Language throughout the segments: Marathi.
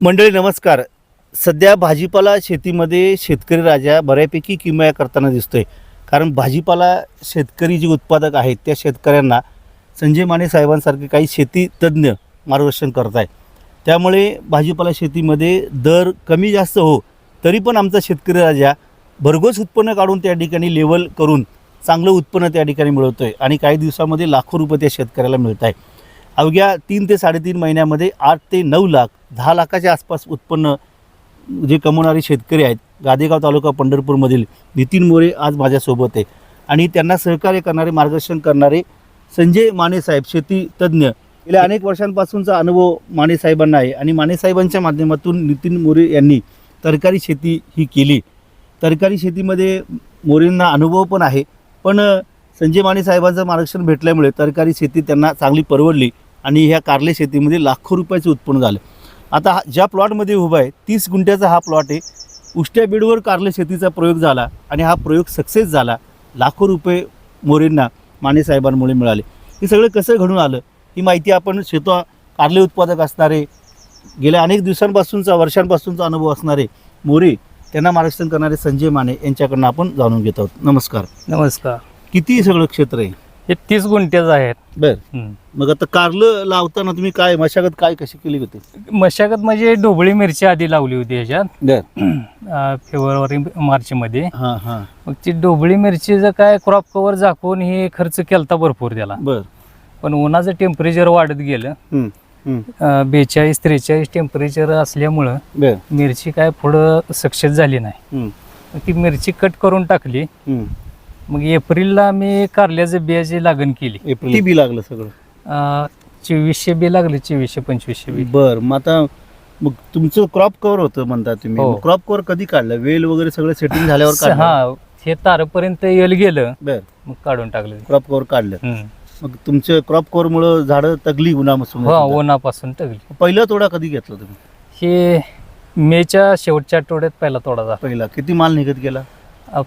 मंडळी नमस्कार. सध्या भाजीपाला शेतीमध्ये शेतकरी राजा बऱ्यापैकी किमया करताना दिसतोय. कारण भाजीपाला शेतकरी जे उत्पादक आहेत त्या शेतकऱ्यांना संजय माने साहेबांसारखे काही शेती तज्ज्ञ मार्गदर्शन करत आहे त्यामुळे भाजीपाला शेतीमध्ये दर कमी जास्त हो तरी पण आमचा शेतकरी राजा भरघोस उत्पन्न काढून त्या ठिकाणी लेवल करून चांगलं उत्पन्न त्या ठिकाणी मिळवतो आहे आणि काही दिवसामध्ये लाखो रुपये त्या शेतकऱ्याला मिळत आहे अवघ्या तीन ते साडेतीन महिन्यामध्ये आठ ते नऊ लाख दहा लाखाच्या आसपास उत्पन्न जे कमवणारे शेतकरी आहेत गादेगाव तालुका पंढरपूरमधील नितीन मोरे आज माझ्यासोबत आहे. आणि त्यांना सहकार्य करणारे मार्गदर्शन करणारे संजय माने साहेब शेती तज्ज्ञ. गेल्या अनेक वर्षांपासूनचा अनुभव माने साहेबांना आहे. आणि माने साहेबांच्या माध्यमातून नितीन मोरे यांनी तरकारी शेती ही केली. तरकारी शेतीमध्ये मोरेंना अनुभव पण आहे. पण संजय माने साहेबांचं मार्गदर्शन भेटल्यामुळे तरकारी शेती त्यांना चांगली परवडली आणि ह्या कारले शेतीमध्ये लाखो रुपयाचं उत्पन्न झालं. आता हा ज्या प्लॉटमध्ये उभा आहे तीस गुंठ्याचा हा प्लॉट आहे. उष्ट्या बेडवर कारले शेतीचा प्रयोग झाला आणि हा प्रयोग सक्सेस झाला. लाखो रुपये मोरेंना माने साहेबांमुळे मिळाले. हे सगळं कसं घडून आलं ही माहिती आपण शेतो कारले उत्पादक असणारे गेल्या अनेक दिवसांपासूनचा वर्षांपासूनचा अनुभव असणारे मोरे त्यांना मार्गदर्शन करणारे संजय माने यांच्याकडनं आपण जाणून घेत आहोत. नमस्कार. नमस्कार. किती सगळं क्षेत्र आहे? हे तीस गुंठ्याच आहेत. बर. मग आता कारलं लावताना तुम्ही काय मशागत काय कशी केली होती? मशागत म्हणजे ढोबळी मिरची आधी लावली होती ह्याच्यात. बर. अं, फेब्रुवारी मार्च मध्ये हां हां. मग ती ढोबळी मिरचीचं काय क्रॉप कव्हर झाकून हे खर्च केलता भरपूर त्याला. बर. पण उन्हाचं टेम्परेचर वाढत गेलं. बेचाळीस त्रेचाळीस टेम्परेचर असल्यामुळं बर. मिरची काय पुढं सक्सेस झाली नाही. मग ती मिरची कट करून टाकली. मग एप्रिलला मी कारल्याचं बियाची लागण केली. एप्रिल बी लागलं सगळं? अं, चोवीसशे बी लागले चोवीसशे पंचवीसशे बी. बर मग आता मग तुमचं क्रॉप कव्हर होतं म्हणता तुम्ही. हो. क्रॉप कव्हर कधी काढलं? वेल वगैरे सगळं सेटिंग झाल्यावर काढलं? हा हे तारपर्यंत येल गेलं बर. मग काढून टाकलं. क्रॉप कव्हर काढलं. हम्म. मग तुमच्या क्रॉप कव्हर मुळे झाडं तगली उन्हापासून हो उन्हापासून टाकली पहिला तोडा कधी घेतला तुम्ही? हे मेच्या शेवटच्या आठवड्यात पहिला तोडा झाला. पहिला. किती माल निघत गेला?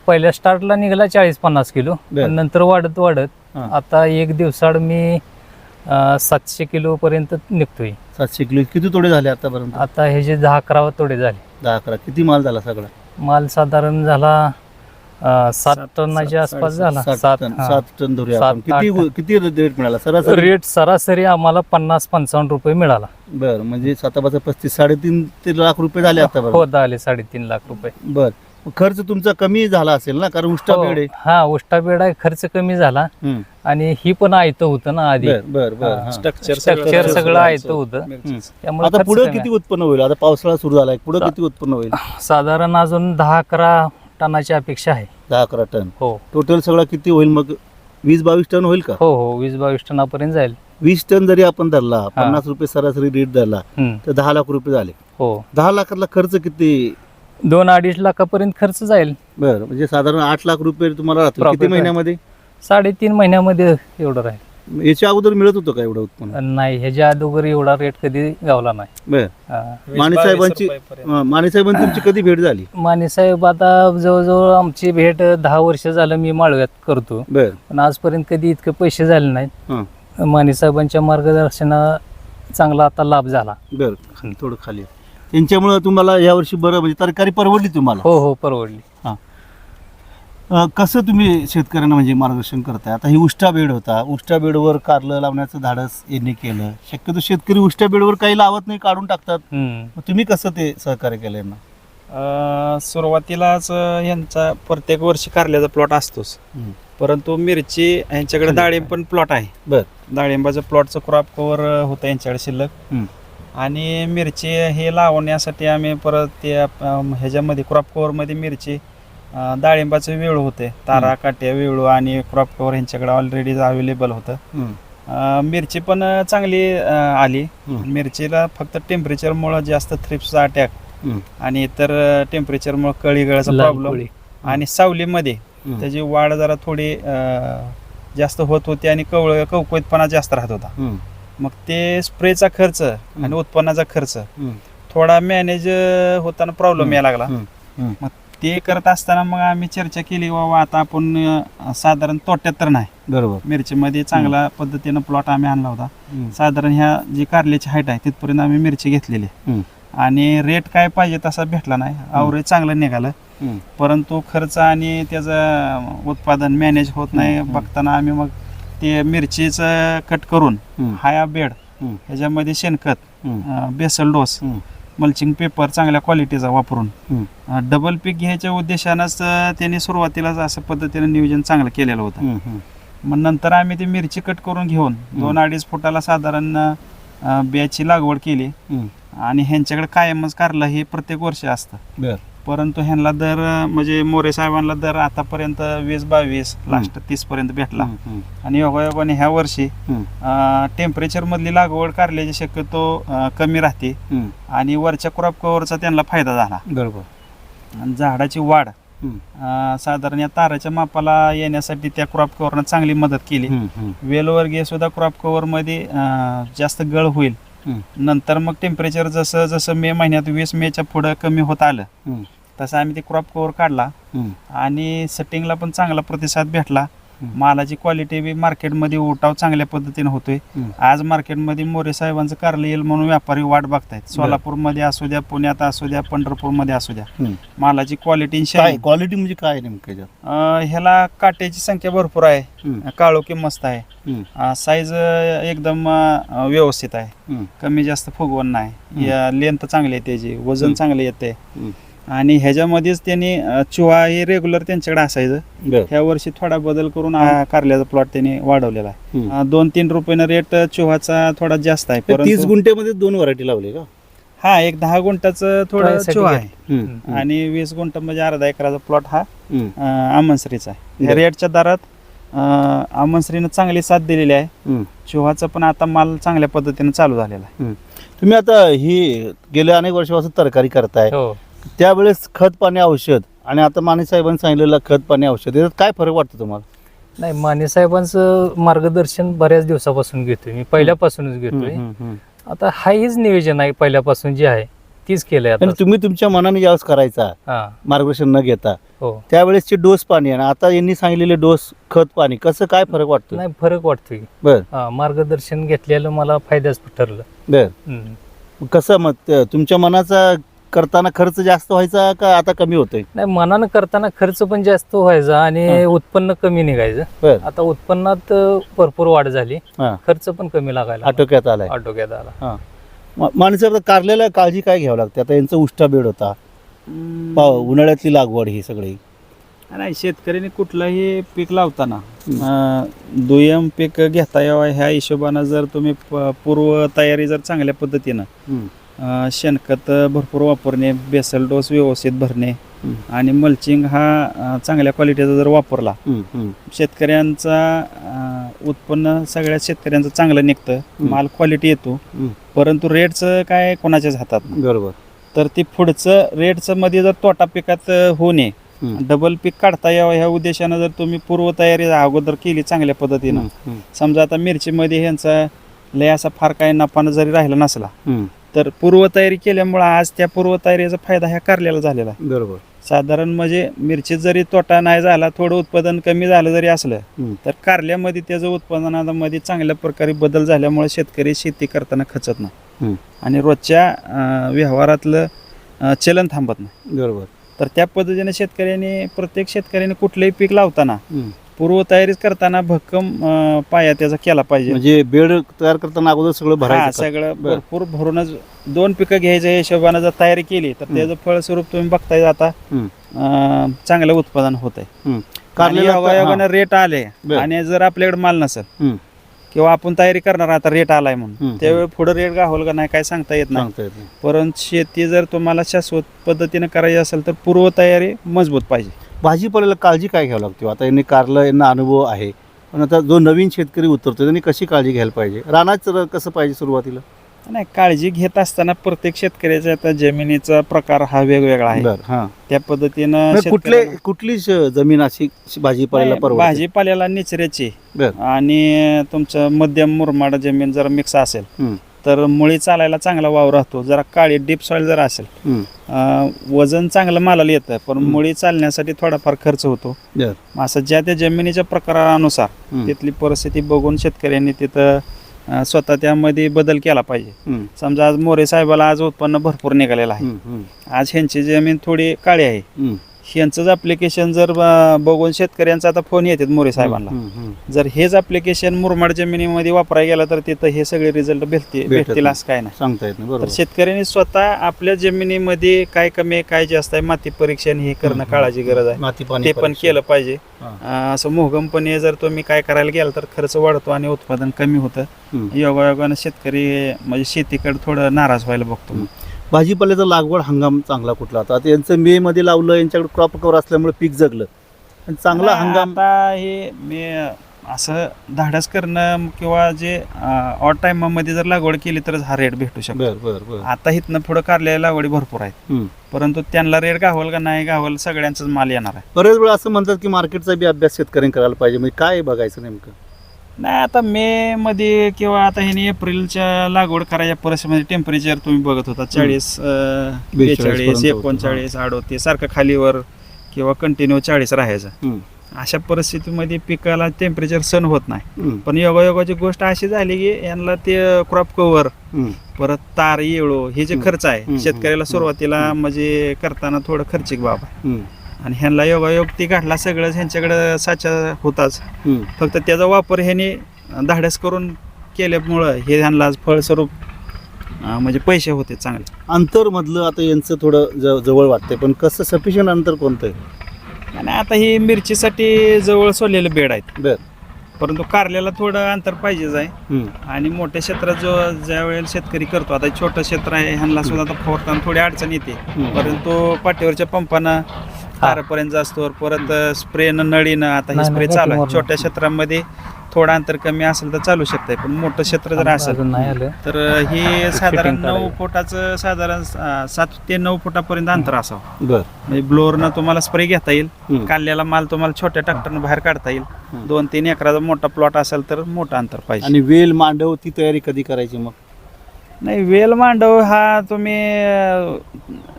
पहिल्या स्टार्टला निघाला चाळीस पन्नास किलो बर. नंतर वाढत वाढत हा. आता एक दिवसाड मी अ, सातशे किलो पर्यंत निघतोय. सातशे किलो किती तोडे झाले आतापर्यंत? आता हे जे दहा अकरा तोडे झाले. दहा अकरा किती माल झाला सगळा? माल साधारण झाला अ, सात टनाच्या आसपास झाला. सात सात टन हा. सात टन धरूया सात, आपण. किती आठ. किती रेट मिळाला? सरासरी? रेट सरासरी आम्हाला पन्नास पंचावन्न रुपये मिळाला. बर म्हणजे सातापाचा पस्तीस साडेतीन ते लाख रुपये झाले आता हो झाले साडेतीन लाख रुपये. बर. खर्च तुमचा कमी झाला असेल ना कारण उष्टा हो, बेड आहे. हा उष्टा बेडा खर्च कमी झाला. हम्म. आणि ही पण आयतं होतं ना आधी. बर बर बर. हा. हा. स्ट्रक्चर स्ट्रक्चर सगळं आयतं होतं. त्यामुळे आता खर्च पुढे कमी किती उत्पन्न होईल? आता पावसाळा सुरू झालाय पुढे किती उत्पन्न होईल? आहे. साधारण अजून दहा अकरा टनाची अपेक्षा आहे. दहा अकरा टन. हो. टोटल सगळा किती होईल? मग वीस बावीस टन होईल का? हो हो. वीस बावीस टनापर्यंत जाईल. वीस टन जरी आपण धरला पन्नास रुपये सरासरी रेट धरला हम्म. तर दहा लाख रुपये झाले. हो. दहा लाखातला खर्च किती दोन अडीच लाखापर्यंत खर्च जाईल. बर म्हणजे साधारण आठ लाख रुपये तुम्हाला राहतो Profit किती. महिन्यामध्ये? साडेतीन महिन्यामध्ये एवढं राहील. याच्या अगोदर मिळत होतं का एवढं उत्पन्न? नाही ह्याच्या अगोदर एवढा रेट कधी गावला नाही. बर. हा. माने साहेबांची माने साहेबांची तुमची कधी भेट झाली? माने साहेब आता जवळजवळ आमची भेट दहा वर्ष झालं मी माळव्यात करतो. बर. पण आजपर्यंत कधी इतके पैसे झाले नाहीत. हा. माने साहेबांच्या मार्गदर्शना चांगला आता लाभ झाला. बर थोडं खाली. त्यांच्यामुळं तुम्हाला यावर्षी बरं म्हणजे तरकारी परवडली तुम्हाला? हो हो परवडली. अं, कसं तुम्ही शेतकऱ्यांना म्हणजे मार्गदर्शन करताय? आता ही उष्टा बेड होता. उष्टा बेडवर कारलं लावण्याचं धाडस यांनी केलं. शक्यतो शेतकरी उष्टा बेडवर काही लावत नाही काढून टाकतात. हम्म. मग तुम्ही कसं ते सहकार्य केलं यांना? अं, सुरुवातीलाच यांचा प्रत्येक वर्षी कारल्याचा प्लॉट असतोच. हम्म. परंतु मिरची यांच्याकडे. डाळिंब पण प्लॉट आहे. बर. डाळिंबाचं प्लॉटचं क्रॉप कव्हर होतं यांच्याकडे शिल्लक. हम्म. आणि मिरची हे लावण्यासाठी आम्ही परत ते ह्याच्यामध्ये क्रॉप कव्हरमध्ये मिरची अं, डाळिंबाचं वेळू होते तारा काट्या वेळू आणि क्रॉप कव्हर यांच्याकडे ऑलरेडी अवेलेबल होतं हम्म. अं, मिरची पण चांगली अं, आली हम्म. मिरचीला फक्त टेम्परेचरमुळं जास्त थ्रिप्सचा अटॅक हम्म. आणि इतर टेम्परेचरमुळे कळी गळाचा लाल प्रॉब्लेम कोळी. आणि सावलीमध्ये हम्म. त्याची वाढ जरा थोडी अं, जास्त होत होती आणि कवळ कवकवीतपणा जास्त राहत होता हम्म. मग ते स्प्रेचा खर्च आणि उत्पन्नाचा खर्च. थोडा मॅनेज होताना प्रॉब्लेम. यायला लागला. मग ते करत असताना मग आम्ही चर्चा केली बाबा आता आपण साधारण तोट्यात तर नाही बरोबर मिरचीमध्ये चांगल्या पद्धतीनं प्लॉट आम्ही आणला होता. साधारण ह्या जी कारल्याची हाईट आहे तिथपर्यंत आम्ही मिरची घेतलेली. आणि रेट काय पाहिजे तसा भेटला नाही आवरेज चांगलं निघालं. परंतु खर्च आणि त्याचं उत्पादन मॅनेज होत नाही. बघताना आम्ही मग ते मिरचीचं कट करून. हाया बेड. ह्याच्यामध्ये शेणखत बेसल डोस. मल्चिंग पेपर चांगल्या क्वालिटीचा वापरून डबल पीक घ्यायच्या उद्देशानंच त्यांनी सुरुवातीलाच असं पद्धतीने नियोजन चांगलं केलेलं होतं. मग नंतर आम्ही ती मिरची कट करून घेऊन दोन अडीच फुटाला साधारण बियाची लागवड केली. आणि ह्यांच्याकडे कायमच कारलं हे प्रत्येक वर्षी असतं परंतु ह्यांना दर म्हणजे मोरे साहेबांना दर आतापर्यंत वीस बावीस लास्ट तीस पर्यंत भेटला. आणि योगायोगाने ह्या वर्षी. टेम्परेचर मधली लागवड कारल्याची शक्यतो कमी राहते. आणि वरच्या क्रॉप कव्हरचा त्यांना फायदा झाला बरोबर आणि झाडाची वाढ साधारण या ताराच्या मापाला येण्यासाठी त्या क्रॉप कव्हरनं चांगली मदत केली. वेलवर्गीय सुद्धा क्रॉप कव्हरमध्ये अं, जास्त गळ होईल. नंतर मग टेम्परेचर जसं जसं मे महिन्यात वीस मेच्या पुढं कमी होत आलं. तसं आम्ही ते क्रॉप कव्हर काढला. आणि सेटिंगला पण चांगला प्रतिसाद भेटला. मालाची क्वालिटी बी मार्केटमध्ये उठाव चांगल्या पद्धतीने होतोय. आज मार्केटमध्ये मोरे साहेबांचं कारलं येईल म्हणून व्यापारी वाट बघतायत सोलापूरमध्ये असू द्या पुण्यात असू द्या पंढरपूरमध्ये असू द्या. मालाची क्वालिटी क्वालिटी म्हणजे काय नेमकं? ह्याला काट्याची संख्या भरपूर आहे. काळोखी मस्त आहे. साईज एकदम व्यवस्थित आहे. कमी जास्त फुगवण नाही. लेंथ चांगली आहे त्याची वजन. चांगलं येते. आणि ह्याच्यामध्येच त्यांनी चुहा हे रेग्युलर त्यांच्याकडे असायचं. ह्या वर्षी थोडा बदल करून हा कारल्याचा प्लॉट त्यांनी वाढवलेला आहे. दोन तीन रुपयानं रेट चुहाचा थोडा जास्त आहे तीस गुंठ्यामध्ये दोन व्हरायटी लावली का? हा एक दहा गुंठाचं थोडं चुहा. आहे. आणि वीस गुंठ म्हणजे अर्धा एकराचा प्लॉट हा आमनश्रीचा आहे. रेटच्या दरात आमनश्रीनं चांगली साथ दिलेली आहे. चुहाचा पण आता माल चांगल्या पद्धतीने चालू झालेला आहे. तुम्ही आता ही गेल्या अनेक वर्षापासून तरकारी करताय. हो. त्यावेळेस खत पाणी औषध. आणि आता माने साहेबांनी सांगितलेलं खत पाणी औषध याच्यात काय फरक वाटतो तुम्हाला? नाही माने साहेबांचं मार्गदर्शन बऱ्याच दिवसापासून घेतोय. मी पहिल्यापासूनच घेतोय. हम्म, हम्म. आता हा हेच नियोजन आहे पहिल्यापासून जे आहे तीच केलंय आता. आणि तुम्ही तुमच्या मनाने ज्यावेळेस करायचा हा. मार्गदर्शन न घेता. हो. त्यावेळेसचे डोस पाणी आणि आता यांनी सांगितलेले डोस खत पाणी कसं काय फरक वाटतो नाही फरक वाटतोय. बर. हा मार्गदर्शन घेतलेलं मला फायद्याच ठरलं. बर. हम्म. कसं मग ते तुमच्या मनाचा करताना खर्च जास्त व्हायचा का आता कमी होतोय? नाही मनानं करताना खर्च पण जास्त व्हायचा आणि. उत्पन्न कमी निघायचं. बर. आता उत्पन्नात भरपूर वाढ झाली. हा. खर्च पण कमी लागायला आटोक्यात आलाय. आटोक्यात आला. हा. मा- माणसं आता कारल्याला काळजी काय घ्यावी लागते? आता यांचा उष्टा बेड होता पाव उन्हाळ्यातली लागवड ही सगळी. नाही शेतकऱ्याने कुठलंही पीक लावताना अं, दुय्यम पीक घेता यावं ह्या हिशोबानं जर तुम्ही प- पूर्व तयारी जर चांगल्या पद्धतीनं. अं, शेणखत भरपूर वापरणे बेसल डोस व्यवस्थित भरणे. आणि मल्चिंग हा अं, चांगल्या क्वालिटीचा जर वापरला. शेतकऱ्यांचा अं, उत्पन्न सगळ्या शेतकऱ्यांचं चांगलं निघतं. माल क्वालिटी येतो. परंतु रेटचं काय कोणाच्याच हातात नाही. बरोबर तर ते पुढचं रेटचं मध्ये जर तोटा पिकात अं, होऊ नये. डबल पीक काढता यावं ह्या उद्देशानं जर तुम्ही पूर्वतयारी अगोदर केली चांगल्या पद्धतीनं समजा आता मिरचीमध्ये ह्यांचा लय असा फार काही नफानं जरी राहिला नसला. तर पूर्वतयारी केल्यामुळं आज त्या पूर्वतयारीचा फायदा ह्या कारल्याला झालेला आहे. बरोबर. साधारण म्हणजे मिरचीत जरी तोटा नाही झाला थोडं उत्पादन कमी झालं जरी असलं. तर कारल्यामध्ये त्याचं उत्पादनामध्ये चांगल्या प्रकारे बदल झाल्यामुळे शेतकरी शेती करताना खचत नाही. आणि रोजच्या व्यवहारातलं चलन थांबत नाही. बरोबर. तर त्या पद्धतीने शेतकऱ्यांनी प्रत्येक शेतकऱ्याने कुठलंही पीक लावताना हम्म. पूर्वतयारी करताना भक्कम अं, पाया त्याचा केला पाहिजे म्हणजे बेड तयार करताना अगोदर सगळं हा भरायचं का? सगळं बरं. भरपूर भरूनच दोन पिकं घ्यायच्या हिशोबानं जर तयारी केली तर. त्याचं फळस्वरूप तुम्ही बघताय आता हम्म. अं, चांगलं उत्पादन होत आहे हम्म. कारल्याला आता- योगायोगानं रेट आले बरं. आणि जर आपल्याकडे माल नसेल हम्म. किंवा आपण तयारी करणार आता रेट आलाय हम्म. म्हणून त्यावेळी पुढे रेट गावल का नाही काय सांगता येत नाही सांगता येत नाही. परंतु शेती जर तुम्हाला शाश्वत पद्धतीने करायची असेल तर पूर्वतयारी मजबूत पाहिजे भाजीपाल्याला काळजी काय घ्यावी लागते? आता यांनी कारलं यांना अनुभव आहे. पण आता जो नवीन शेतकरी उतरतो त्यांनी कशी काळजी घ्यायला पाहिजे? रानाच कसं पाहिजे सुरुवातीला? नाही काळजी घेत असताना प्रत्येक शेतकऱ्याचा आता जमिनीचा प्रकार हा वेगवेगळा आहे. त्या पद्धतीनं म्हणजे कुठले कुठली जमीन अशी भाजीपाल्याला भाजीपाल्याला निचऱ्याची. बर. आणि तुमचं मध्यम मुरमाड जमीन जर मिक्स असेल. तर मुळी चालायला चांगला वाव राहतो. जरा काळी डीप सॉइल जर असेल. अं, वजन चांगलं मालाला येतं पण. मुळी चालण्यासाठी थोडाफार खर्च होतो. बर. असं ज्या त्या जमिनीच्या प्रकारानुसार. तिथली परिस्थिती बघून शेतकऱ्यांनी तिथं अं, स्वतः त्यामध्ये बदल केला पाहिजे. हम्म, समजा आज मोरे साहेबाला आज उत्पन्न भरपूर निघालेलं आहे. हम्म, हम्म, आज ह्यांची जमीन थोडी काळी आहे. हम्म, ह्यांचंच ॲप्लिकेशन जर ब- बघून शेतकऱ्यांचा आता फोन येतात मोरे साहेबांना. जर हेच ॲप्लिकेशन मुरमाड जमिनीमध्ये वापरायला गेलं तर तिथं हे सगळे रिझल्ट भेटते भेटत भेटतील नाही. असं काय नाही सांगता येत नाही तर बरोबर शेतकऱ्यांनी स्वतः आपल्या जमिनीमध्ये काय कमी आहे काय जास्त आहे माती परीक्षण हे करणं हम्म. काळाची गरज आहे माती पाणी ते पण. केलं पाहिजे हा. अं, असं मोहगमपणे जर तुम्ही काय करायला गेला तर खर्च वाढतो आणि उत्पादन कमी होतं हम्म. योगायोगानं शेतकरी म्हणजे शेतीकडे थोडं नाराज व्हायला बघतो हम्म. भाजीपाल्याचा लागवड हंगाम चांगला कुठला? आता आता यांचं मे मध्ये लावलं यांच्याकडे क्रॉप कवर असल्यामुळे पीक जगलं. आणि चांगला हंगाम आता हे मी असं धाडस करणं किंवा जे ऑड टाइमामध्ये जर लागवड केली तरच हा रेट भेटू शकतो. बर बर बर. आता इथनं पुढं कारलेल्या लागवडी भरपूर आहेत. परंतु त्यांना रेट गावल का नाही गावल सगळ्यांचाच माल येणार आहे. बरेच वेळा असं म्हणतात की मार्केटचा बी अभ्यास शेतकऱ्यांनी करायला पाहिजे. म्हणजे काय बघायचं नेमकं? नाही आता मे मध्ये किंवा आता ह्याने एप्रिलच्या लागवड करायच्या परिस्थितीमध्ये टेम्परेचर तुम्ही बघत होता चाळीस बेचाळीस एकोणचाळीस अडोतीस सारखं खालीवर किंवा कंटिन्यू चाळीस राहायचं. अशा परिस्थितीमध्ये पिकाला टेम्परेचर सण होत नाही. पण योगायोगाची गोष्ट अशी झाली की यांना ते क्रॉप कव्हर. परत तार येळो हे जे. खर्च आहे. शेतकऱ्याला. सुरुवातीला. म्हणजे करताना थोडं खर्चिक बाब आहे. आणि ह्यांना योगायोग ती घातला सगळं ह्यांच्याकडे साचा होताच. फक्त त्याचा वापर ह्याने धाडस करून केल्यामुळं हे ह्यांना आज फळस्वरूप म्हणजे पैसे होते चांगले. अंतर मधलं आता यांचं थोडं ज- जवळ वाटतंय पण कसं सफिशियंट अंतर कोणतं आहे? आणि आता ही मिरचीसाठी जवळ सोडलेले बेड आहेत. बर. परंतु कारल्याला थोडं अंतर पाहिजेच आहे. हम्म. आणि मोठ्या क्षेत्रात जो ज्या वेळेला शेतकरी करतो आता छोटं क्षेत्र आहे ह्यांना सुद्धा आता फवारताना थोडी अडचण येते. हम्म. परंतु पाठीवरच्या पंपानं तारापर्यंत असतो परत स्प्रेनं नळीनं आता हे नाही, स्प्रे नाही, चालू आहे. छोट्या क्षेत्रामध्ये थोडं अंतर कमी असेल तर चालू शकतंय पण मोठं क्षेत्र जर असेल अजून नाही आलं. तर हे साधारण नऊ करायचं. फुटाचं साधारण अं, सात ते नऊ फुटापर्यंत अंतर असावं. बर. म्हणजे ब्लोअरनं तुम्हाला स्प्रे घेता येईल हम्म. काढलेला माल तुम्हाला छोट्या ट्रॅक्टरनं बाहेर काढता येईल. दोन तीन एकराचा मोठा प्लॉट असेल तर मोठं अंतर पाहिजे. आणि वेल मांडव ती तयारी कधी करायची मग? नाही वेल मांडव हा तुम्ही अं,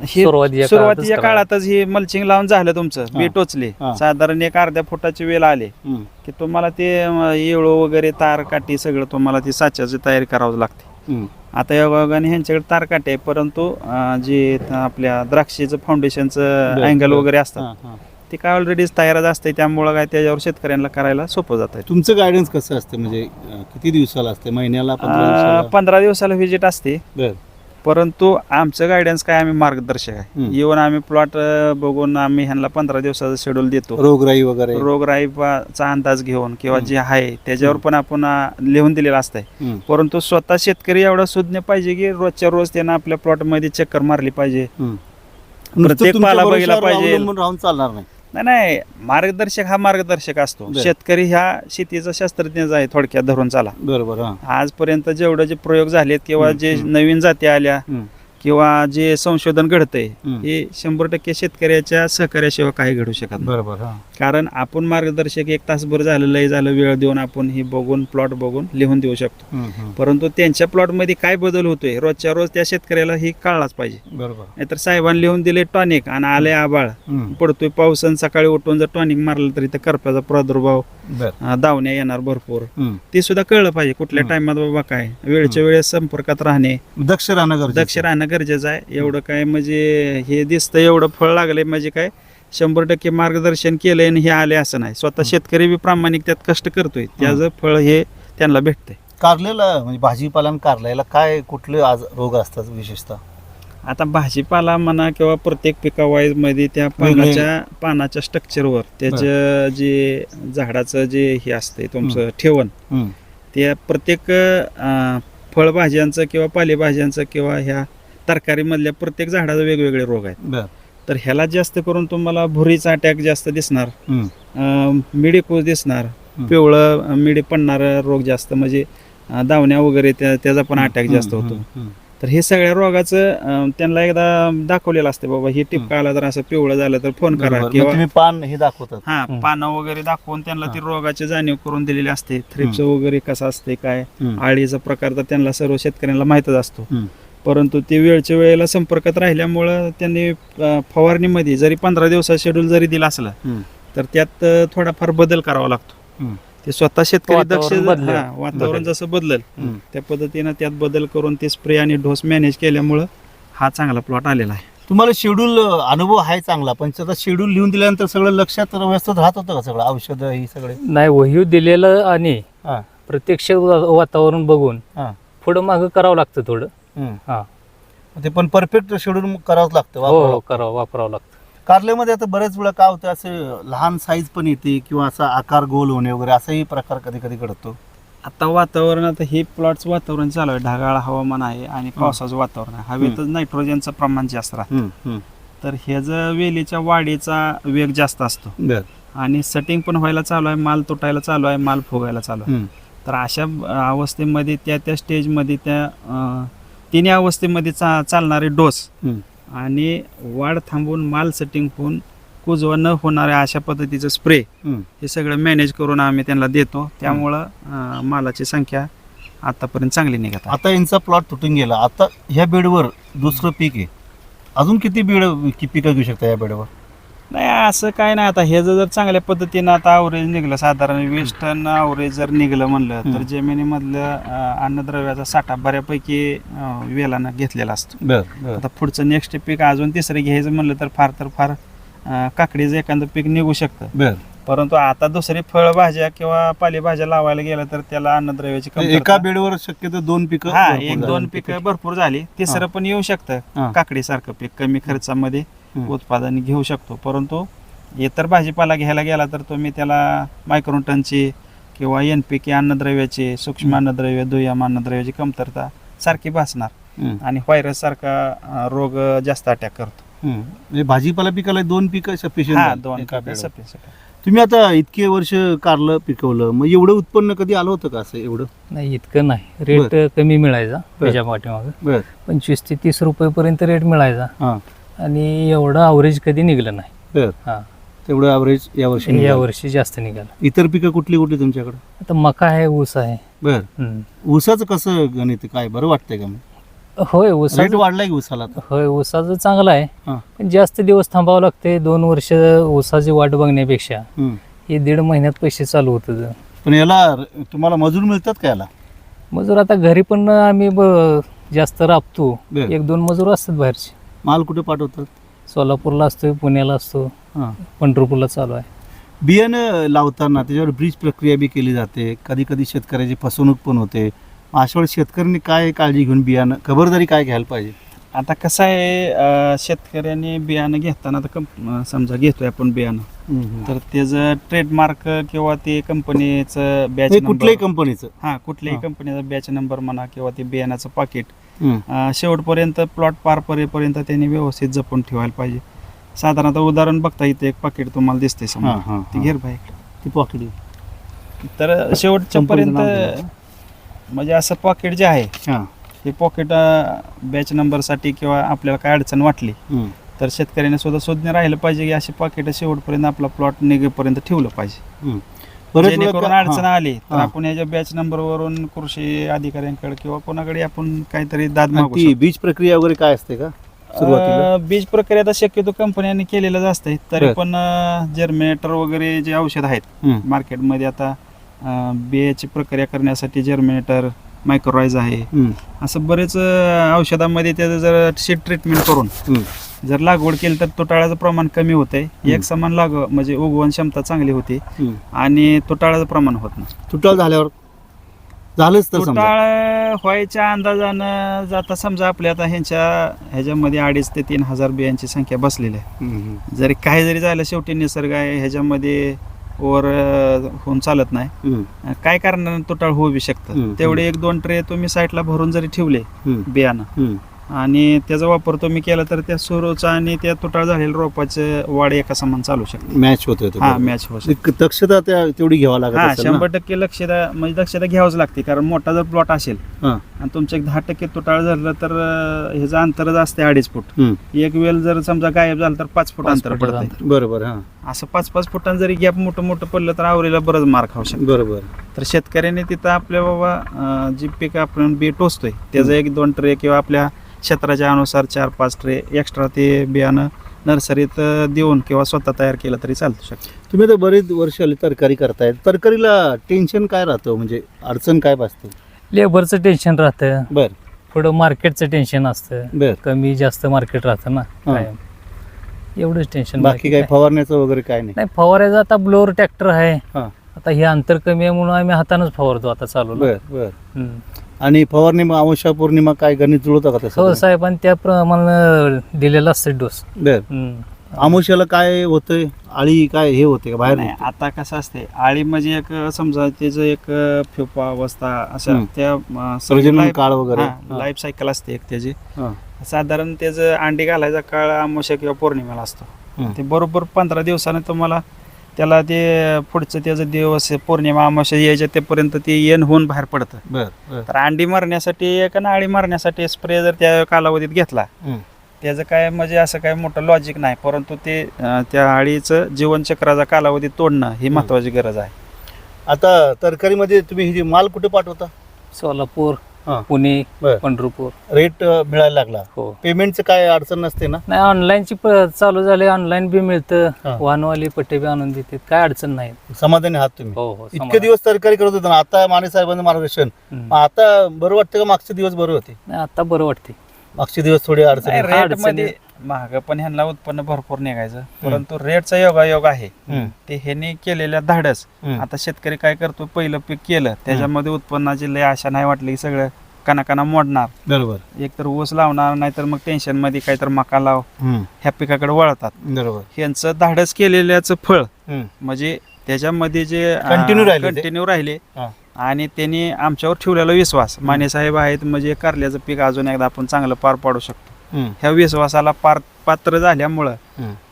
हे सुरुवातीच्या सुरुवातीच्या काळातच काळातच हे मल्चिंग लावून झालं तुमचं. बी टोचले हा. साधारण एक अर्ध्या फुटाचे वेल आले हम्म. की तुम्हाला ते अं, येळो वगैरे तार काठी सगळं तुम्हाला ती साच्याची तयारी करावं लागते हम्म. आता योगायोगाने ह्यांच्याकडे तार काठी आहे परंतु अं, जे त- आपल्या द्राक्षेचं फाउंडेशनचं बरं, अँगल बरं. वगैरे असतात हा, हा. ते काय ऑलरेडीच तयारच असते त्यामुळं काय त्याच्यावर शेतकऱ्यांना करायला सोपं जात आहे तुमचं गायडन्स कसं असतं? म्हणजे अं, किती दिवसाला असते महिन्याला पंधरा अं, दिवसाला? पंधरा दिवसाला व्हिजिट असते. बर. परंतु आमचं गायडन्स काय आम्ही मार्गदर्शक आहे. येऊन आम्ही प्लॉट बघून आम्ही ह्यांना पंधरा दिवसाचं शेड्यूल देतो. रोगराई वगैरे. रोगराईचा अंदाज घेऊन किंवा. जे आहे त्याच्यावर पण आपण अं, लिहून दिलेलं असतंय. परंतु स्वतः शेतकरी एवढा सुज्ञ पाहिजे की रोजच्या रोज त्यानं आपल्या प्लॉटमध्ये चक्कर मारली पाहिजे. प्रत्येक तुमच्या पाला बघितला भरोश्यावर पाहिजे. अवलंबून राहून चालणार नाही. नाही नाही मार्गदर्शक हा मार्गदर्शक असतो बरं. शेतकरी ह्या शेतीचा शास्त्रज्ञच आहे थोडक्यात धरून चाला बरोबर हा आजपर्यंत जेवढे जे प्रयोग झालेत किंवा हम्म, जे हम्म. नवीन जाती आल्या हम्म. किंवा जे संशोधन घडतंय. हे शंभर टक्के शेतकऱ्याच्या सहकार्याशिवाय काही घडू शकत नाही बरोबर हा कारण आपण मार्गदर्शक एक तासभर झालं लय झालं वेळ देऊन आपण हे बघून प्लॉट बघून लिहून देऊ शकतो हम्म, हम्म. परंतु त्यांच्या प्लॉटमध्ये काय बदल होतोय रोजच्या रोज त्या शेतकऱ्याला ही कळलाच पाहिजे बरोबर नाहीतर साहेबांनी लिहून दिले टॉनिक आणि आले आबाळ हम्म. पडतोय पाऊस आणि सकाळी उठून जर टॉनिक मारलं तरी त्या करप्याचा प्रादुर्भाव बर अं, दावण्या येणार भरपूर हम्म. ते सुद्धा कळलं पाहिजे कुठल्या. टायमात बाबा काय वेळच्या वेळेस संपर्कात राहणे दक्ष राहणं गरजेचं दक्ष राहणं गरजेचं आहे. एवढं काय म्हणजे हे दिसतं एवढं फळ लागले म्हणजे काय शंभर टक्के मार्गदर्शन केलंय आणि हे आले असं नाही. स्वतः शेतकरी बी प्रामाणिक त्यात कष्ट करतोय. त्याचं फळ हे त्यांना भेटतंय. कारलेला म्हणजे भाजीपाला आणि कारल्याला काय कुठले आज रोग असतात विशेषतः? आता भाजीपाला म्हणा किंवा प्रत्येक पिका वाईजमध्ये त्या पानाच्या पानाच्या स्ट्रक्चरवर त्याचं जे झाडाचं जे हे असतंय तुमचं ठेवण. त्या प्रत्येक फळभाज्यांचं किंवा पालेभाज्यांचं किंवा ह्या तरकारीमधल्या प्रत्येक झाडाचे वेगवेगळे रोग आहेत बर तर ह्याला जास्त करून तुम्हाला भुरीचा अटॅक जास्त दिसणार हम्म. अं, मिडीकूस दिसणार. पिवळं अं, मिडी पडणारा रोग जास्त म्हणजे अं, दावण्या वगैरे त्या त्याचा पण अटॅक जास्त हम्म, होतो हम्म. तर हे सगळ्या रोगाचं अं, त्यांना एकदा दाखवलेलं असते बाबा हे टिपका आला तर असं पिवळं झालं तर फोन करा. मग किंवा तुम्ही पान हे दाखवतात हा. पानं वगैरे दाखवून त्यांना ती. रोगाची जाणीव करून दिलेली असते थ्रिप्स वगैरे कसं असते काय हम्म. आळीचा प्रकार तर त्यांना सर्व शेतकऱ्यांना माहीतच असतो हम्म. परंतु ते वेळच्या वेळेला संपर्कात राहिल्यामुळं त्यांनी फवारणीमध्ये जरी पंधरा दिवसात शेड्यूल जरी दिला असला. तर त्यात थोडाफार बदल करावा लागतो. ते स्वतः शेतकरी दक्ष वातावरण. हा. जसं बदलेल. त्या पद्धतीनं त्यात बदल करून ते स्प्रे आणि डोस मॅनेज केल्यामुळं हा चांगला प्लॉट आलेला आहे तुम्हाला शेड्यूल अनुभव आहे चांगला पण आता शेड्यूल लिहून दिल्यानंतर सगळं लक्षात व्यवस्थित राहत होतं का सगळं औषधं ही सगळे नाही वही दिलेलं आणि प्रत्यक्ष वातावरण बघून पुढं मागं करावं लागतं थोडं हम्म. हा. ते पण परफेक्ट शेड्यूल करावंच लागतं हो वापरावं हो करावं वापरावं लागतं. कारल्यामध्ये आता बरेच वेळा काय होतं असं लहान साईज पण येते किंवा असा आकार गोल होणे वगैरे असाही प्रकार कधी कधी घडतो? आता वातावरणात हे प्लॉटचं वातावरण चालू आहे. ढगाळ हवामान आहे आणि पावसाचं वातावरण आहे. हवेतच नायट्रोजनचं प्रमाण जास्त राहतं. तर ह्याचं वेलीच्या वाढीचा वेग जास्त असतो. बर. आणि सेटिंग पण व्हायला चालू आहे माल तुटायला चालू आहे माल फुगायला चालू आहे. तर अशा अवस्थेमध्ये त्या त्या स्टेजमध्ये त्या अ, तिन्ही अवस्थेमध्ये चा चालणारे डोस. आणि वाढ थांबवून माल सेटिंग होऊन कुजवा न होणाऱ्या अशा पद्धतीचं स्प्रे हे सगळं मॅनेज करून आम्ही त्यांना देतो. त्यामुळं मालाची संख्या आतापर्यंत चांगली निघत आता यांचा प्लॉट तुटून गेला. आता ह्या बेडवर दुसरं पीक आहे. अजून किती बेड कि पिकं घेऊ शकता या बेडवर? नाही असं काय नाही आता हे जर चांगल्या पद्धतीनं आता अवरेज निघलं साधारण वेस्टर्न अवरेज जर निघलं म्हणलं तर. जमिनीमधलं अन्नद्रव्याचा साठा बऱ्यापैकी वेलानं घेतलेला असतो आता पुढचं नेक्स्ट पीक अजून तिसरं घ्यायचं म्हणलं तर फार तर फार काकडीचं एखादं पीक निघू शकतं परंतु आता दुसरी फळभाज्या किंवा पालेभाज्या लावायला गेलं तर त्याला अन्नद्रव्याची एका बेडवर शक्यतो दोन पिकं हा एक. दोन पिकं भरपूर झाली तिसरं. पण येऊ. शकतं काकडीसारखं पीक कमी खर्चामध्ये. उत्पादन घेऊ शकतो. परंतु इतर भाजीपाला घ्यायला गेला तर तुम्ही त्याला मायक्रोटनची किंवा एन पी के अन्नद्रव्याची सूक्ष्म. अन्नद्रव्य दुय्यम अन्नद्रव्याची कमतरता सारखी भासणार. आणि व्हायरस सारखा रोग जास्त अटॅक करतो. म्हणजे भाजीपाला पिकाला दोन पिकं हा सफिशियंट दोन. तुम्ही आता इतके वर्ष कारलं पिकवलं मग एवढं उत्पन्न कधी आलं होतं का असं एवढं? नाही इतकं नाही. रेट कमी मिळायचा त्याच्या पाठीमागं. पंचवीस ते तीस रुपयेपर्यंत रेट मिळायचा. हां. आणि एवढं अवरेज कधी निघलं नाही. बर. हा. तेवढं ॲव्हरेज या वर्षी या निघालं. वर्षी जास्त निघालं. इतर पिकं कुठली कुठली तुमच्याकडे? आता मका आहे ऊस आहे. बर. हम्म. ऊसाचं कसं गणित काय बरं वाटतंय का मग? होय रेट ऊसाचं वाढलाय की ऊसाला आता? होय ऊसाचं चांगलं आहे. हां. पण जास्त दिवस थांबावं लागते दोन वर्ष ऊसाची वाट बघण्यापेक्षा. हम्म. हे दीड महिन्यात पैसे चालू होतं पण याला र- तुम्हाला मजूर मिळतात का याला? मजूर आता घरी पण आम्ही ब- जास्त राबतो. बर. एक दोन मजूर असतात बाहेरचे. माल कुठे पाठवतात? सोलापूरला असतो पुण्याला असतो. हां. पंढरपूरला चालू आहे. बियाणं लावताना त्याच्यावर ब्रीज प्रक्रिया बी केली जाते. कधी कधी शेतकऱ्याची फसवणूक पण होते. मग अशा वेळेस शेतकऱ्यांनी काय काळजी घेऊन बियाणं खबरदारी काय घ्यायला पाहिजे? आता कसं आहे अं, शेतकऱ्यांनी बियाणं घेताना तर कंप- अं, समजा घेतोय आपण बियाणं. तर त्याचं ट्रेडमार्क किंवा ते कंपनीचं बॅच हे कुठल्याही कंपनीचं हा कुठल्याही हा. कंपनीचा बॅच नंबर म्हणा किंवा ते बियाणाचं पाकिट शेवटपर्यंत प्लॉट पार परेपर्यंत त्यांनी व्यवस्थित जपून ठेवायला पाहिजे. साधारणतः उदाहरण बघता इथे एक पाकिट तुम्हाला दिसते समोर. हां ते घेर भाई ती पॉकेट तर शेवटच्या पर्यंत. म्हणजे असं पॉकेट जे आहे हां. हे पॉकेट बॅच नंबरसाठी किंवा आपल्याला काय अडचण वाटली हम्म. तर शेतकऱ्याने सुद्धा सुज्ञ राहिलं पाहिजे की अशी पॉकेट शेवटपर्यंत आपला प्लॉट निघेपर्यंत ठेवलं पाहिजे. हम्म. बरेच जेणेकरून अडचण. आली तर हां. आपण याच्या बॅच नंबरवरून कृषी अधिकाऱ्यांकडे किंवा कोणाकडे आपण काहीतरी दाद आणि मागू ती शकतो. बीज प्रक्रिया वगैरे काय असते का सुरुवातीला अं, बीज प्रक्रिया तर शक्यतो कंपन्यांनी केलेलंच असते तरी बर. पण जर्मिनेटर वगैरे जे औषध आहेत हम्म. मार्केटमध्ये आता बियाची प्रक्रिया करण्यासाठी जर्मिनेटर मायक्रोराईज आहे. असं बरेच औषधामध्ये त्याचं जर शीट ट्रीटमेंट करून. जर लागवड केली तर तुटाळ्याचं प्रमाण कमी होतंय हम्म. एक समान लाग म्हणजे उगवण क्षमता चांगली होती. आणि तुटाळ्याचं प्रमाण होत नाही तुटाळ झाल्यावर झालंच तर तुटाळ व्हायच्या अंदाजानं जाता समजा आपल्या आता ह्यांच्या ह्याच्यामध्ये अडीच ते तीन हजार बियांची संख्या बसलेली आहे. जरी काही जरी झालं शेवटी निसर्ग आहे ह्याच्यामध्ये वर अं, होऊन चालत नाही. काय कारणानं तुटाळ होऊ शकतं तेवढे एक दोन ट्रे तुम्ही साईडला भरून जरी ठेवले. बियाणं. आणि त्याचा वापर तुम्ही केला तर त्या सुरूचा आणि त्या तुटाळ झालेल्या रोपाचं वाढ एका समान चालू शकते मॅच होतोय तो हा. मॅच एक दक्षता त्या तेवढी घ्यावा लागत हा? शंभर टक्के दक्षता म्हणजे दक्षता घ्यावंच लागते कारण मोठा जर प्लॉट असेल हा. आणि तुमचं एक दहा टक्के तुटाळ झालं तर अं, ह्याचं अंतरच असते अडीच फूट. एक वेळ जर समजा गायब झालं तर पाच फूट अंतर पडतं. बरोबर हा असं पाच पाच फुटांचं जरी गॅप मोठं मोठं पडलं तर आवरेला बरंच मार खाऊ शकतो बरोबर तर शेतकऱ्याने तिथं आपल्या बाबा अं, जी पीक आपण बी टोचतोय त्याचं एक दोन ट्रे किंवा आपल्या क्षेत्राच्या अनुसार चार पाच ट्रे एक्स्ट्रा ते बियाणं नर्सरीत देऊन किंवा स्वतः तयार केलं तरी चालतं शकतं तुम्ही तर बरेच वर्ष आले तरकारी करताय तरकारीला टेन्शन काय राहतं? म्हणजे अडचण काय भासते? लेबरचं टेन्शन राहतं. बर. पुढं मार्केटचं टेन्शन असतं. बर. कमी जास्त मार्केट राहतं ना. हा. कायम. एवढंच टेन्शन बाकी काय? फवारण्याचं वगैरे काय नाही? नाही फवारायचं आता ब्लोअर ट्रॅक्टर आहे. हा. आता हे अंतर कमी आहे म्हणून आम्ही हातानंच फवारतो आता चालू बर बर. आणि फवारणी मग अमावस्या पौर्णिमा काय गणित जुळतं का हो तसं साहेबांनी त्याप्रमाणे दिलेलं असतं डोस. बर. अमावस्याला काय होतंय? आळी काय हे होते का बाहेर? नाही आता कसं असते आळी म्हणजे एक समजा त्याचं एक फिफा अवस्था अशा हम्म. त्या प्रजनन काळ वगैरे. हा. लाईफ सायकल असते एक त्याची. हा. साधारण त्याचं अंडी घालायचा काळ अमावस्या किंवा पौर्णिमेला असतो. ते बरोबर पंधरा दिवसाने तुम्हाला त्याला ते पुढचं त्याचं दिवस पौर्णिमा अमावस्या यायच्या तेपर्यंत ते येण होऊन बाहेर पडतं. बर तर अंडी मारण्यासाठी एक आणि आळी मारण्यासाठी स्प्रे जर त्या कालावधीत घेतला. त्याचं काय म्हणजे असं काय मोठं लॉजिक नाही परंतु ते अं, त्या आळीचं जीवनचक्राचा कालावधी तोडणं ही. महत्वाची गरज आहे. आता तरकारीमध्ये तुम्ही हे जे माल कुठे पाठवता? सोलापूर. हा. पुणे बर. पंढरपूर. रेट अ, मिळायला लागला. हो. पेमेंटचं काय अडचण नसते ना? नाही ऑनलाईनची चालू झाले ऑनलाईन बी मिळतं. वाहनवाली पट्टे बी आणून देतात. काय अडचण नाही. समाधानी आहात तुम्ही. हो हो इतके समाधान. दिवस तरकारी करत होता ना आता माने साहेबांचं मार्गदर्शन. हम्म. मग आता बरं वाटतं का मागचे दिवस बरे होते? नाही, आता बरं वाटते. मागचे दिवस थोडे अडचणी रेटमध्ये महाग पण ह्यांना उत्पन्न भरपूर निघायचं. परंतु रेटचा योगायोग आहे. हम्म. ते ह्याने केलेल्या धाडस. हम्म. आता शेतकरी काय करतो पहिलं पीक केलं. त्याच्यामध्ये उत्पन्नाची लय आशा नाही वाटली की सगळं कणाकणा मोडणार. बरोबर. एक तर ऊस लावणार नाहीतर मग टेन्शनमध्ये काहीतर मका लाव. हम्म. ह्या पिकाकडे वळतात. बरोबर. ह्यांचं धाडस केलेल्याचं फळ हम्म. म्हणजे त्याच्यामध्ये जे Continue राहिले ते. कंटिन्यू राहिले. हा. आणि त्यांनी आमच्यावर ठेवलेला विश्वास. माने साहेब आहेत म्हणजे कारल्याचं पीक अजून एकदा आपण चांगलं पार पाडू शकतो. ह्या विश्वासाला पार पात्र झाल्यामुळं.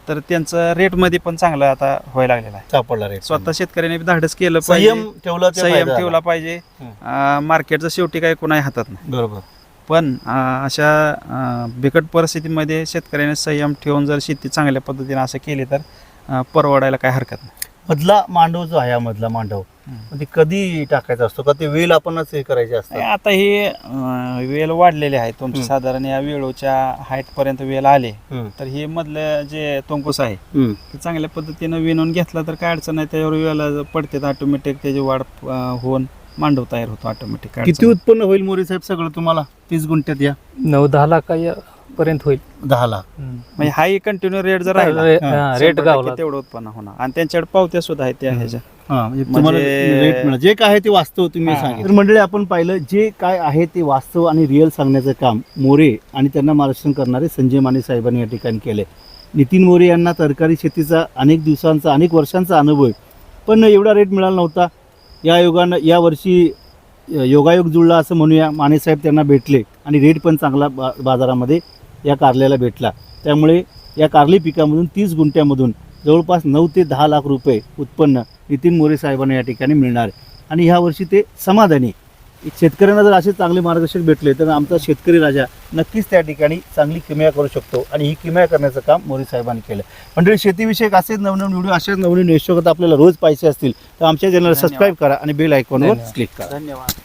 तर त्यांचं रेटमध्ये पण चांगलं आता व्हायला लागलेलं आहे. सापडला रेट. स्वतः शेतकऱ्याने धाडस केलं संयम पाहिजे. ठेवला संयम ठेवला. पाहिजे. मार्केटचं शेवटी काही कोणाही हातात नाही. बरोबर. पण अशा बिकट परिस्थितीमध्ये शेतकऱ्याने संयम ठेवून जर शेती चांगल्या पद्धतीने असं केली तर परवडायला काय हरकत नाही. मधला मांडव जो आहे मधला मांडव ते कधी टाकायचा असतो? का ते वेल आपणच हे करायचे असतात? आता हे अं, वेल वाढलेले आहे तुमचे. साधारण या वेळोच्या हाईट पर्यंत वेल आले हम्म. तर हे मधलं जे तोंकुस आहे हम्म. ते चांगल्या पद्धतीनं विणून घेतला तर काय अडचण नाही त्याच्यावर वेळा पडते ऑटोमॅटिक त्याची वाढ अं, होऊन मांडव तयार होतो ऑटोमॅटिक किती उत्पन्न होईल मोरे साहेब सगळं तुम्हाला? तीस गुंठ्यात या. नऊ दहा लाख पर्यंत होईल. दहा लाख. म्हणजे हाही कंटिन्यू रेट जर राहिला हा, शंभर रेट टक्के गावला. तेवढं उत्पन्न होणार. आणि त्यांच्याकडे पावत्या सुद्धा आहेत त्या ह्याच्या. हा म्हणजे तुम्हाला म्हणजे- मिळाला जे काय आहे ते वास्तव तुम्ही हा. सांगितलं. तर मंडळी आपण पाहिलं जे काय आहे ते वास्तव आणि रिअल सांगण्याचं काम मोरे आणि त्यांना मार्गदर्शन करणारे संजय माने साहेबांनी या ठिकाणी केले नितीन मोरे यांना तरकारी शेतीचा अनेक दिवसांचा अनेक वर्षांचा अनुभव आहे. पण एवढा रेट मिळाला नव्हता. या योगानं या वर्षी अ, योगायोग जुळला असं म्हणूया. माने साहेब त्यांना भेटले आणि रेट पण चांगला बा बाजारामध्ये. या कारल्याला भेटला. त्यामुळे या कारली पिकामधून तीस गुंठ्यामधून जवळपास नऊ ते दहा लाख रुपये उत्पन्न नितीन मोरे साहेबांना या ठिकाणी मिळणार. आणि ह्या वर्षी ते समाधानी. शेतकऱ्यांना जर असे चांगले मार्गदर्शक भेटले तर आमचा शेतकरी राजा नक्कीच त्या ठिकाणी चांगली किमया करू शकतो आणि ही किमया करण्याचं काम मोरे साहेबांनी केलं. मंडळी शेतीविषयक असेच नवनवीन व्हिडिओ असेच नवनवीन यशोगत आपल्याला रोज पाहिजे असतील तर आमच्या चॅनलला सबस्क्राईब करा आणि बेल आयकॉनवर. क्लिक करा. धन्यवाद.